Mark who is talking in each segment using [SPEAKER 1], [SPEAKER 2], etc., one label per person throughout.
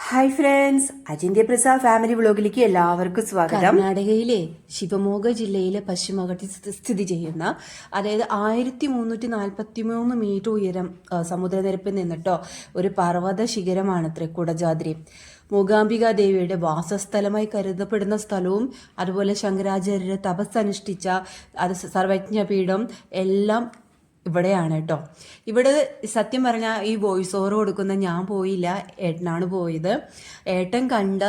[SPEAKER 1] Hi friends Ajinthya Prasad family വ്ളോഗിലേക്ക് എല്ലാവർക്കും സ്വാഗതം.
[SPEAKER 2] കർണാടകയിലെ ശിവമോഗ ജില്ലയിലെ പശ്ചിമഘട്ടത്തിൽ സ്ഥിതി ചെയ്യുന്ന അതായത് ആയിരത്തി മുന്നൂറ്റി നാൽപ്പത്തി മൂന്ന് മീറ്റർ ഉയരം സമുദ്രനിരപ്പിൽ നിന്നിട്ടോ ഒരു പർവത ശിഖരമാണ് ത്രികുടജാതിരി മൂകാംബിക ദേവിയുടെ വാസസ്ഥലമായി കരുതപ്പെടുന്ന സ്ഥലവും അതുപോലെ ശങ്കരാചാര്യർ തപസ് അനുഷ്ഠിച്ച അത് സർവജ്ഞപീഠം എല്ലാം ഇവിടെയാണ് കേട്ടോ ഇവിടെ സത്യം പറഞ്ഞാൽ ഈ വോയിസ് ഓവർ കൊടുക്കുന്ന ഞാൻ പോയില്ല. ഏട്ടനാണ് പോയത്. ഏട്ടൻ കണ്ട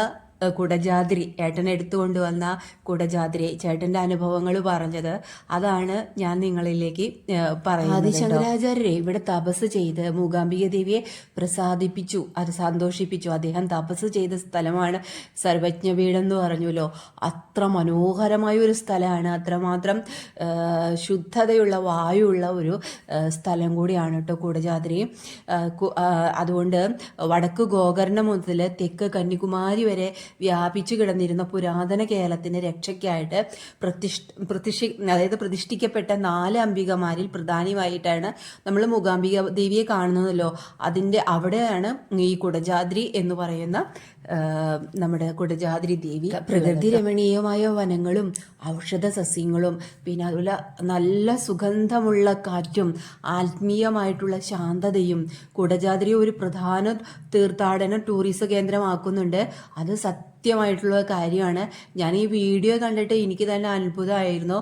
[SPEAKER 2] കുടജാദ്രി ഏട്ടൻ എടുത്തുകൊണ്ട് വന്ന കുടജാദ്രി ചേട്ടന്റെ അനുഭവങ്ങൾ പറഞ്ഞത് അതാണ് ഞാൻ നിങ്ങളിലേക്ക് പറയുന്നത് ആദിശങ്കരാചാര്യരെ ഇവിടെ തപസ് ചെയ്ത് മൂകാംബിക ദേവിയെ പ്രസാദിപ്പിച്ചു അത് സന്തോഷിപ്പിച്ചു. അദ്ദേഹം തപസ് ചെയ്ത സ്ഥലമാണ് സർവജ്ഞപീഠം എന്ന് പറഞ്ഞല്ലോ. അത്ര മനോഹരമായ ഒരു സ്ഥലമാണ്. അത്രമാത്രം ശുദ്ധതയുള്ള വായുള്ള ഒരു സ്ഥലം കൂടിയാണ് കേട്ടോ കുടജാദ്രി ആ, കു- ആ, അതുകൊണ്ട് വടക്ക് ഗോകർണ മുതൽ തെക്ക് കന്യാകുമാരി വരെ വ്യാപിച്ചു കിടന്നിരുന്ന പുരാതന കേരളത്തിന് രക്ഷയ്ക്കായിട്ട് പ്രതിഷ്ഠ പ്രതിഷ്ഠി അതായത് പ്രതിഷ്ഠിക്കപ്പെട്ട നാല് അംബികമാരിൽ പ്രധാനമായിട്ടാണ് നമ്മൾ മൂകാംബിക ദേവിയെ കാണുന്നതല്ലോ. അതിന്റെ അവിടെയാണ് ഈ കുടജാദ്രി എന്ന് പറയുന്ന നമ്മുടെ കുടജാദ്രി ദേവി പ്രകൃതി രമണീയമായ വനങ്ങളും ഔഷധ സസ്യങ്ങളും പിന്നെ അതുപോലെ നല്ല സുഗന്ധമുള്ള കാറ്റും ആത്മീയമായിട്ടുള്ള ശാന്തതയും കുടജാദ്രി ഒരു പ്രധാന തീർത്ഥാടന ടൂറിസം കേന്ദ്രമാക്കുന്നുണ്ട്. അത് സത്യമായിട്ടുള്ള കാര്യമാണ്. ഞാൻ ഈ വീഡിയോ കണ്ടിട്ട് എനിക്ക് തന്നെ അത്ഭുതമായിരുന്നു.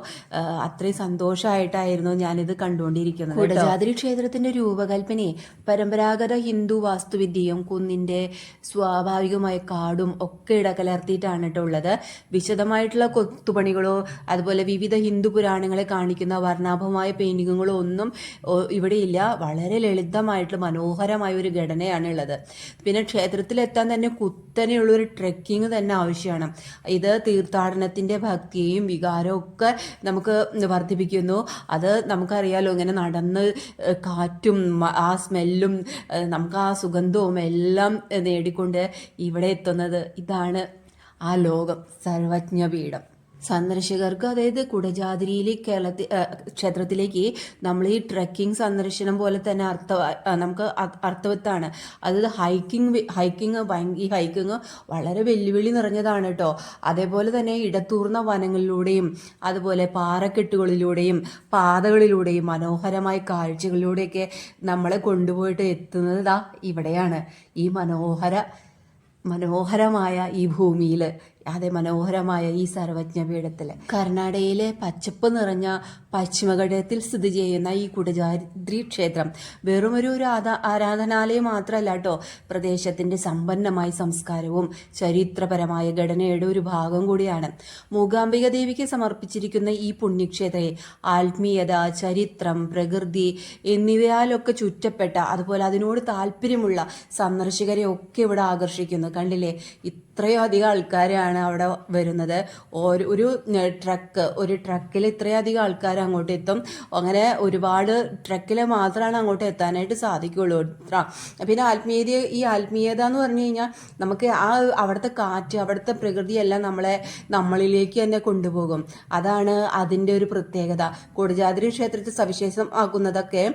[SPEAKER 2] അത്രയും സന്തോഷമായിട്ടായിരുന്നു ഞാനിത് കണ്ടുകൊണ്ടിരിക്കുന്നത് കുടജാതിരി ക്ഷേത്രത്തിന്റെ രൂപകൽപ്പനയെ പരമ്പരാഗത ഹിന്ദു വാസ്തുവിദ്യയും കുന്നിന്റെ സ്വാഭാവികമായ കാടും ഒക്കെ ഇടകലർത്തിയിട്ടാണ് ഉള്ളത്. വിശദമായിട്ടുള്ള കൊത്തുപണികളോ അതുപോലെ വിവിധ ഹിന്ദു പുരാണങ്ങളെ കാണിക്കുന്ന വർണാഭമായ പെയിന്റിങ്ങുകളോ ഒന്നും ഇവിടെ ഇല്ല. വളരെ ലളിതമായിട്ടുള്ള മനോഹരമായ ഒരു ഘടനയാണ് ഉള്ളത്. പിന്നെ ക്ഷേത്രത്തിലെത്താൻ തന്നെ കുത്തനെയുള്ള ഒരു ട്രെക്കിംഗ് തന്നെ ആവശ്യമാണ്. ഇത് തീർത്ഥാടനത്തിന്റെ ഭക്തിയും വികാരവും ഒക്കെ നമുക്ക് വർദ്ധിപ്പിക്കുന്നു. അത് നമുക്കറിയാലോ ഇങ്ങനെ നടന്ന് കാറ്റും ആ സ്മെല്ലും നമുക്ക് ആ സുഗന്ധവും എല്ലാം നേടിക്കൊണ്ട് ഇവിടെ എത്തുന്നത് ഇതാണ് ആ ലോകം. സർവജ്ഞപീഠം. സന്ദർശകർക്ക് അതായത് കുടജാതിരിയിലെ കേരളത്തിൽ ക്ഷേത്രത്തിലേക്ക് നമ്മൾ ഈ ട്രക്കിംഗ് സന്ദർശനം പോലെ തന്നെ അർത്ഥ നമുക്ക് അർത്ഥവത്താണ്. അത് ഹൈക്കിംഗ് ഹൈക്കിംഗ് ഈ ഹൈക്കിംഗ് വളരെ വെല്ലുവിളി നിറഞ്ഞതാണ് കേട്ടോ അതേപോലെ തന്നെ ഇടത്തൂർന്ന വനങ്ങളിലൂടെയും അതുപോലെ പാറക്കെട്ടുകളിലൂടെയും പാതകളിലൂടെയും മനോഹരമായ കാഴ്ചകളിലൂടെയൊക്കെ നമ്മളെ കൊണ്ടുപോയിട്ട് എത്തുന്നത് ദാ ഇവിടെയാണ്. ഈ മനോഹര മനോഹരമായ ഈ ഭൂമിയിൽ അതെ മനോഹരമായ ഈ സർവജ്ഞപീഠത്തിൽ കർണാടകയിലെ പച്ചപ്പ് നിറഞ്ഞ പശ്ചിമഘട്ടത്തിൽ സ്ഥിതി ചെയ്യുന്ന ഈ കുടജാദ്രി ക്ഷേത്രം വെറുമൊരു ഒരു ഒരു ആരാ- ആരാധനാലയം മാത്രമല്ല കേട്ടോ പ്രദേശത്തിന്റെ സമ്പന്നമായ സംസ്കാരവും ചരിത്രപരമായ ഘടനയുടെ ഒരു ഭാഗം കൂടിയാണ്. മൂകാംബിക ദേവിക്ക് സമർപ്പിച്ചിരിക്കുന്ന ഈ പുണ്യക്ഷേത്രയെ ആത്മീയത ചരിത്രം പ്രകൃതി എന്നിവയാലൊക്കെ ചുറ്റപ്പെട്ട അതുപോലെ അതിനോട് താല്പര്യമുള്ള സന്ദർശകരെ ഒക്കെ ഇവിടെ ആകർഷിക്കുന്നു. കണ്ടില്ലേ? ഇത്രയും അധികം ആൾക്കാരാണ് അവിടെ വരുന്നത്. ഒരു ഒരു ട്രക്ക് ഒരു ട്രക്കിൽ ഇത്രയധികം ആൾക്കാർ അങ്ങോട്ട് എത്തും. അങ്ങനെ ഒരുപാട് ട്രക്കിൽ മാത്രമാണ് അങ്ങോട്ട് എത്താനായിട്ട് സാധിക്കുള്ളൂ. ആ, പിന്നെ ആത്മീയത ഈ ആത്മീയത എന്ന് പറഞ്ഞു കഴിഞ്ഞാൽ നമുക്ക് ആ അവിടുത്തെ കാറ്റ് അവിടുത്തെ പ്രകൃതിയെല്ലാം നമ്മളെ നമ്മളിലേക്ക് തന്നെ കൊണ്ടുപോകും. അതാണ് അതിന്റെ ഒരു പ്രത്യേകത. കൊടുജാതിരി ക്ഷേത്രത്തെ സവിശേഷമാക്കുന്നതൊക്കെ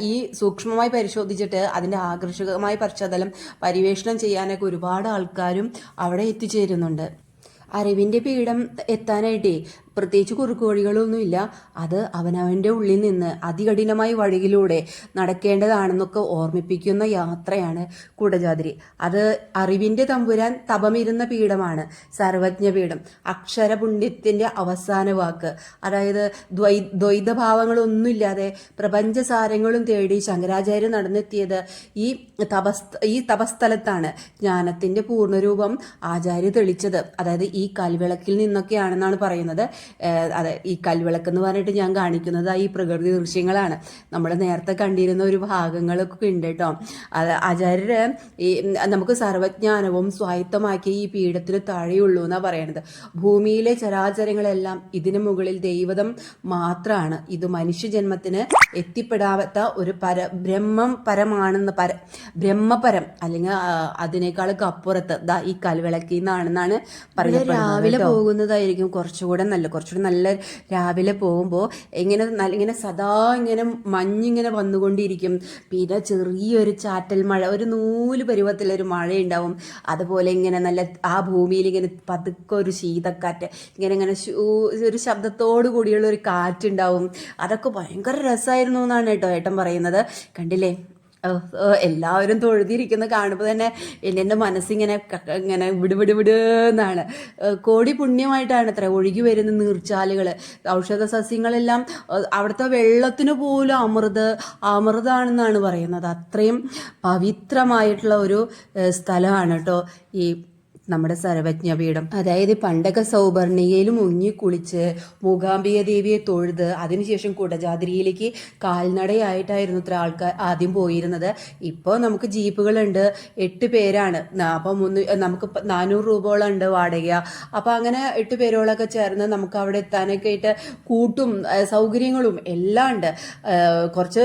[SPEAKER 2] ഈ സൂക്ഷ്മമായി പരിശോധിച്ചിട്ട് അതിന്റെ ആകർഷകമായ പശ്ചാത്തലം പരിവേഷണം ചെയ്യാനൊക്കെ ഒരുപാട് ആൾക്കാരും അവിടെ എത്തിച്ചേരുന്നുണ്ട്. അറിവിന്റെ പീഠം എത്താനായിട്ടേ പ്രത്യേകിച്ച് കുറുക്ക് വഴികളൊന്നുമില്ല അത് അവനവന്റെ ഉള്ളിൽ നിന്ന് അതികഠിനമായ വഴിയിലൂടെ നടക്കേണ്ടതാണെന്നൊക്കെ ഓർമ്മിപ്പിക്കുന്ന യാത്രയാണ് കുടജാതിരി. അത് അറിവിന്റെ തമ്പുരാൻ തപമിരുന്ന പീഠമാണ് സർവജ്ഞപീഠം. അക്ഷരപുണ്യത്തിന്റെ അവസാന വാക്ക്. അതായത് ദ്വൈ ദ്വൈതഭാവങ്ങളൊന്നുമില്ലാതെ പ്രപഞ്ചസാരങ്ങളും തേടി ശങ്കരാചാര്യർ നടന്നെത്തിയത് ഈ തപസ് ഈ തപസ്ഥലത്താണ് ജ്ഞാനത്തിന്റെ പൂർണരൂപം ആചാര്യ തെളിച്ചത്. അതായത് ഈ കൽവിളക്കിൽ നിന്നൊക്കെയാണെന്നാണ് പറയുന്നത്. അതെ ഈ കൽവിളക്ക് എന്ന് പറഞ്ഞിട്ട് ഞാൻ കാണിക്കുന്നത് ഈ പ്രകൃതി ദൃശ്യങ്ങളാണ്. നമ്മൾ നേരത്തെ കണ്ടിരുന്ന ഒരു ഭാഗങ്ങളൊക്കെ ഉണ്ട് കേട്ടോ അത് ആചാര്യര് ഈ നമുക്ക് സർവജ്ഞാനവും സ്വായത്തമാക്കി ഈ പീഠത്തിന് താഴെയുള്ളൂ എന്നാണ് പറയണത്. ഭൂമിയിലെ ചരാചരങ്ങളെല്ലാം ഇതിനു മുകളിൽ ദൈവതം മാത്രമാണ് ഇത് മനുഷ്യജന്മത്തിന് എത്തിപ്പെടാത്ത ഒരു പര ബ്രഹ്മം പരമാണെന്ന് പര ബ്രഹ്മപരം അല്ലെങ്കിൽ അതിനേക്കാൾ അതിനേക്കാളൊക്കെ അപ്പുറത്ത് ദാ ഈ കൽവിളക്കിൽ നിന്നാണെന്നാണ് പറയുന്നത് രാവിലെ പോകുന്നതായിരിക്കും കുറച്ചുകൂടെ നല്ല കുറച്ചുകൂടി നല്ല രാവിലെ പോകുമ്പോൾ ഇങ്ങനെ നല്ല ഇങ്ങനെ സദാ ഇങ്ങനെ മഞ്ഞിങ്ങനെ വന്നുകൊണ്ടിരിക്കും. പിന്നെ ചെറിയൊരു ചാറ്റൽ മഴ ഒരു നൂൽ പരുവത്തിലൊരു മഴയുണ്ടാവും. അതുപോലെ ഇങ്ങനെ നല്ല ആ ഭൂമിയിൽ ഇങ്ങനെ പതുക്കെ ഒരു ശീതക്കാറ്റ് ഇങ്ങനെ ഇങ്ങനെ ഒരു ശബ്ദത്തോടു കൂടിയുള്ള ഒരു കാറ്റുണ്ടാവും. അതൊക്കെ ഭയങ്കര രസമായിരുന്നു എന്നാണ് കേട്ടോ ഏട്ടൻ പറയുന്നത്. കണ്ടില്ലേ? എല്ലാവരും തൊഴുതിരിക്കുന്ന കാണുമ്പോൾ തന്നെ എന്റെ മനസ്സിങ്ങനെ ഇങ്ങനെ വിട് വിട് എന്നാണ്. കോടി പുണ്യമായിട്ടാണ് അത്ര ഒഴുകി വരുന്ന നീർച്ചാലുകൾ ഔഷധ സസ്യങ്ങളെല്ലാം അവിടുത്തെ വെള്ളത്തിന് പോലും അമൃത് അമൃതാണെന്നാണ് പറയുന്നത്. അത്രയും പവിത്രമായിട്ടുള്ള ഒരു സ്ഥലമാണ് കേട്ടോ ഈ നമ്മുടെ സർവജ്ഞപീഠം. അതായത് പണ്ടൊക്കെ സൗപർണികയിൽ മുങ്ങി കുളിച്ച് മൂകാംബിക ദേവിയെ തൊഴുത് അതിനുശേഷം കുടജാതിരിയിലേക്ക് കാൽനടയായിട്ടായിരുന്നു ഇത്ര ആൾക്കാർ ആദ്യം പോയിരുന്നത്. ഇപ്പോൾ നമുക്ക് ജീപ്പുകളുണ്ട് എട്ട് പേരാണ്. അപ്പോൾ മുന്നു നമുക്ക് നാനൂറ് രൂപയോളം ഉണ്ട് വാടക. അപ്പോൾ അങ്ങനെ എട്ട് പേരോളൊക്കെ ചേർന്ന് നമുക്ക് അവിടെ എത്താനൊക്കെ ആയിട്ട് കൂട്ടും സൗകര്യങ്ങളും എല്ലാം ഉണ്ട്. കുറച്ച്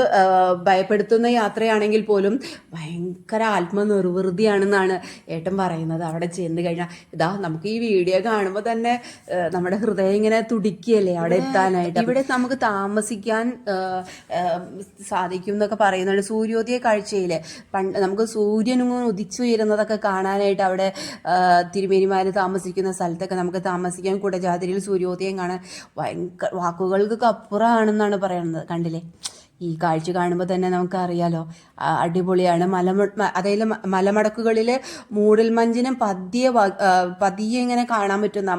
[SPEAKER 2] ഭയപ്പെടുത്തുന്ന യാത്രയാണെങ്കിൽ പോലും ഭയങ്കര ആത്മനിർവൃതിയാണെന്നാണ് ഏട്ടൻ പറയുന്നത്. അവിടെ ചെന്ന് കഴിഞ്ഞാൽ ഇതാ നമുക്ക് ഈ വീഡിയോ കാണുമ്പോൾ തന്നെ നമ്മുടെ ഹൃദയം ഇങ്ങനെ തുടിക്കുകയല്ലേ അവിടെ എത്താനായിട്ട്? ഇവിടെ നമുക്ക് താമസിക്കാൻ സാധിക്കും എന്നൊക്കെ പറയുന്നുണ്ട് സൂര്യോദയ കാഴ്ചയിൽ പണ്ട് നമുക്ക് സൂര്യനും ഉദിച്ചുയരുന്നതൊക്കെ കാണാനായിട്ട് അവിടെ തിരുമേനിമാര് താമസിക്കുന്ന സ്ഥലത്തൊക്കെ നമുക്ക് താമസിക്കാൻ കുടജാതിരിയിൽ സൂര്യോദയം കാണാൻ ഭയങ്കര വാക്കുകൾക്ക് അപ്പുറമാണെന്നാണ് പറയുന്നത് കണ്ടില്ലേ? ഈ കാഴ്ച കാണുമ്പോൾ തന്നെ നമുക്കറിയാലോ. അറിയാലോ അടിപൊളിയാണ്. മലമ അതായത് മ- മൂടൽ മൂടൽമഞ്ഞിനും പതിയെ പതിയെ ഇങ്ങനെ കാണാൻ പറ്റുന്ന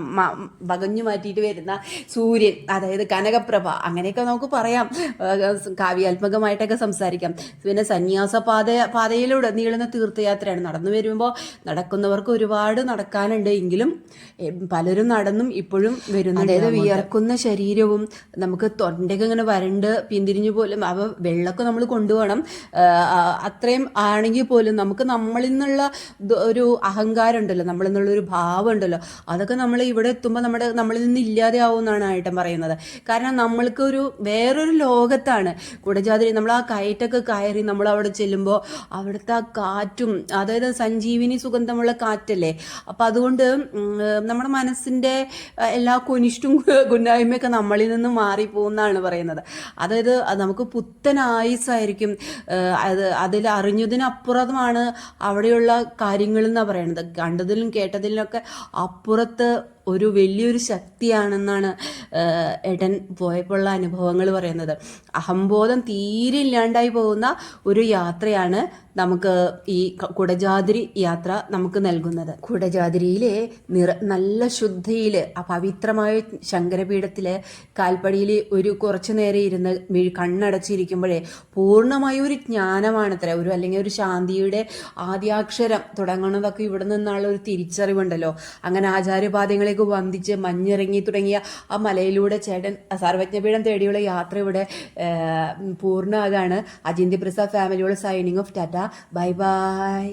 [SPEAKER 2] വകഞ്ഞു മാറ്റിയിട്ട് വരുന്ന സൂര്യൻ അതായത് കനകപ്രഭ. അങ്ങനെയൊക്കെ നമുക്ക് പറയാം. കാവ്യാത്മകമായിട്ടൊക്കെ സംസാരിക്കാം. പിന്നെ സന്യാസ പാത പാതയിലൂടെ നീളുന്ന തീർത്ഥയാത്രയാണ്. നടന്നു വരുമ്പോൾ നടക്കുന്നവർക്ക് ഒരുപാട് നടക്കാനുണ്ട് എങ്കിലും പലരും നടന്നും ഇപ്പോഴും വരുന്നുണ്ട്. അതായത് വിയർക്കുന്ന ശരീരവും നമുക്ക് തൊണ്ടയ്ക്ക് ഇങ്ങനെ വരണ്ട് പിന്തിരിഞ്ഞു പോലും അവ വെള്ളമൊക്കെ നമ്മൾ കൊണ്ടുപോകണം. അത്രയും ആണെങ്കിൽ പോലും നമുക്ക് നമ്മളിൽ നിന്നുള്ള ഒരു അഹങ്കാരം ഉണ്ടല്ലോ. നമ്മളിൽ നിന്നുള്ളൊരു ഭാവം ഉണ്ടല്ലോ. അതൊക്കെ നമ്മൾ ഇവിടെ എത്തുമ്പോൾ നമ്മുടെ നമ്മളിൽ നിന്ന് ഇല്ലാതെ ആവുമെന്നാണ് ആയിട്ടും പറയുന്നത്. കാരണം നമ്മൾക്ക് ഒരു വേറൊരു ലോകത്താണ്. കുടജാതിരി നമ്മൾ ആ കയറ്റൊക്കെ കയറി നമ്മൾ അവിടെ ചെല്ലുമ്പോൾ അവിടുത്തെ ആ കാറ്റും അതായത് സഞ്ജീവിനി സുഗന്ധമുള്ള കാറ്റല്ലേ? അപ്പം അതുകൊണ്ട് നമ്മുടെ മനസ്സിന്റെ എല്ലാ കുനിഷ്ടും ഗുണ്ടായ്മയൊക്കെ നമ്മളിൽ നിന്ന് മാറിപ്പോകുന്നതാണ് പറയുന്നത്. അതായത് അത് നമുക്ക് പുത്തൻ ആയുസായിരിക്കും അത് അതിൽ അറിഞ്ഞതിനപ്പുറമാണ് അവിടെയുള്ള കാര്യങ്ങൾ എന്നാണ് പറയുന്നത് കണ്ടതിലും കേട്ടതിലൊക്കെ അപ്പുറത്ത് ഒരു വലിയൊരു ശക്തിയാണെന്നാണ് എടൻ പോയപ്പോഴുള്ള അനുഭവങ്ങൾ പറയുന്നത്. അഹംബോധം തീരെ ഇല്ലാണ്ടായി പോകുന്ന ഒരു യാത്രയാണ് നമുക്ക് ഈ കുടജാതിരി യാത്ര നമുക്ക് നൽകുന്നത്. കുടജാതിരിയിലെ നിറ നല്ല ശുദ്ധിയിൽ പവിത്രമായ ശങ്കരപീഠത്തിലെ കാൽപ്പടിയിൽ ഒരു കുറച്ചു നേരം ഇരുന്ന് കണ്ണടച്ചിരിക്കുമ്പോഴേ പൂർണമായ ഒരു ജ്ഞാനമാണത്രേ ഒരു അല്ലെങ്കിൽ ഒരു ശാന്തിയുടെ ആദ്യാക്ഷരം തുടങ്ങുന്നതൊക്കെ ഇവിടെ നിന്നുള്ള ഒരു തിരിച്ചറിവുണ്ടല്ലോ. അങ്ങനെ ആചാര്യപാദങ്ങളേക്ക് വന്ദിച്ച് മഞ്ഞിറങ്ങി തുടങ്ങിയ ആ മലയിലൂടെ ചേട്ടൻ സർവജ്ഞപീഠം തേടിയുള്ള യാത്ര ഇവിടെ പൂർണമാകാണ്. അജിന്ത്യ Prasad ഫാമിലിയോട് signing off tata. Bye bye.